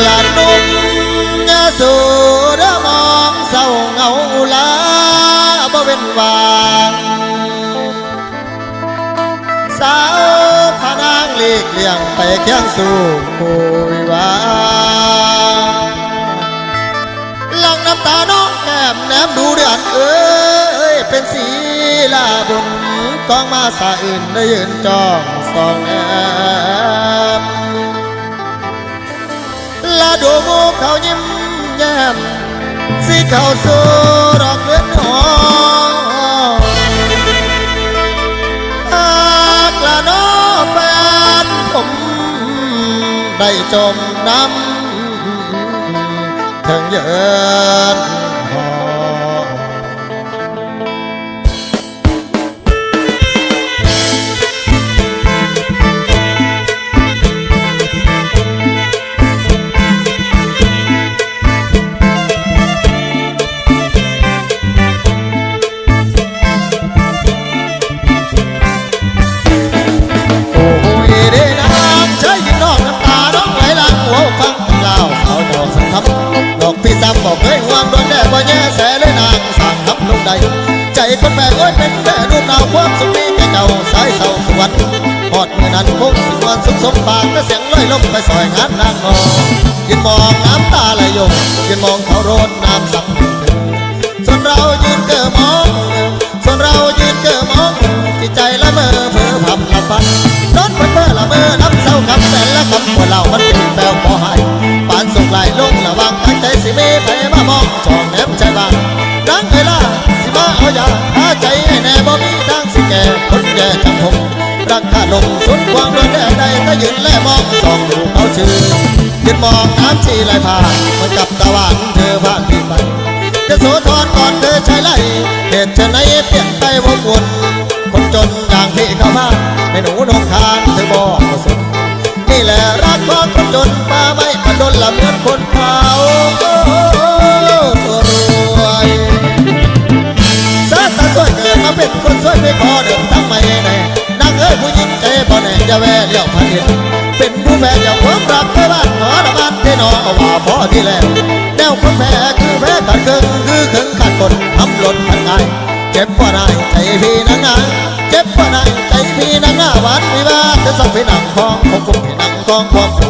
là đúng dù đã mong sầu ngầu lá bao bên vàng sao khả năng liệt liệng tay khen dù mùi vàng lăng năm ta nó kèm ném đủ đèn ơi bên xí là bụng นางเลีกเลี่ยงไปเคียงสู่คุยว่าหลังน้ำตาน้องแก้มแนมดูเดือนเอ้ยเป็นสีลาบุญกองมาสาอื่นได้ยืนจองสองแอมลาดูหมูเขายิ้มแย้มสีเขาสู่ดอกเลือนหอมหากละน้อแฟนผมได้จมน้ำถึงเยินหอ คนแบกโอ้ยเป็นแม่รูปดาวความสุขนี้แก่เจ้าสายเศร้าสวรรค์หอดมือนั้นคงสิวันสุขสมปากแต่เสียงลอยลมไปซอยงานนางนองยืนมองน้ำตาไหลยงยืนมองเขาโรดน้ำสังส่วนเรายืนเก้อมองส่วนเรายืนเก้อมองจิตใจละเมอเพ้อพับละพันนอนเพ้อเพ้อละเมอน้ำเศร้าคำแสนละคำว่าเรามันเป็นแปลวพอหายปานส่งไหลลงระวังตั้งใจสิเมไปมามองจองแนมใจ รักข้าลงสุดความโดนแดดใดถ้ายืนแลมองส่องดูเขาชื่อยืนมองน้ำชีไหลผ่านเมือนกับตะวันเธอผ่านที่ไปจะโสธรก่อนเธอใช้ไหลเหตุชะไหนเปลี่ยนไปวกวนคนจนอย่างพี่เข้ามาไม่หนูนงคานเธอบอกว่าสุดนี่แหละรักของคนจนมาไม่มาดนละเหมือนคนเผา จะแวะเลี้ยวพันเห็นเป็นผู้แพ้จากความรักเธอบ้านหอระบานที่นอก็ว่าพอที่แล้วแนวคนแม่คือแพ้ขาดครึ่งคือครึ่งขาดคนทำหล่นพันงายเจ็บปวดาได้ใจพี่นางนาเจ็บปวดาได้ใจพี่นางนาวันวิวาจะส่งพี่นางคองคงคงพี่นางคองความสุ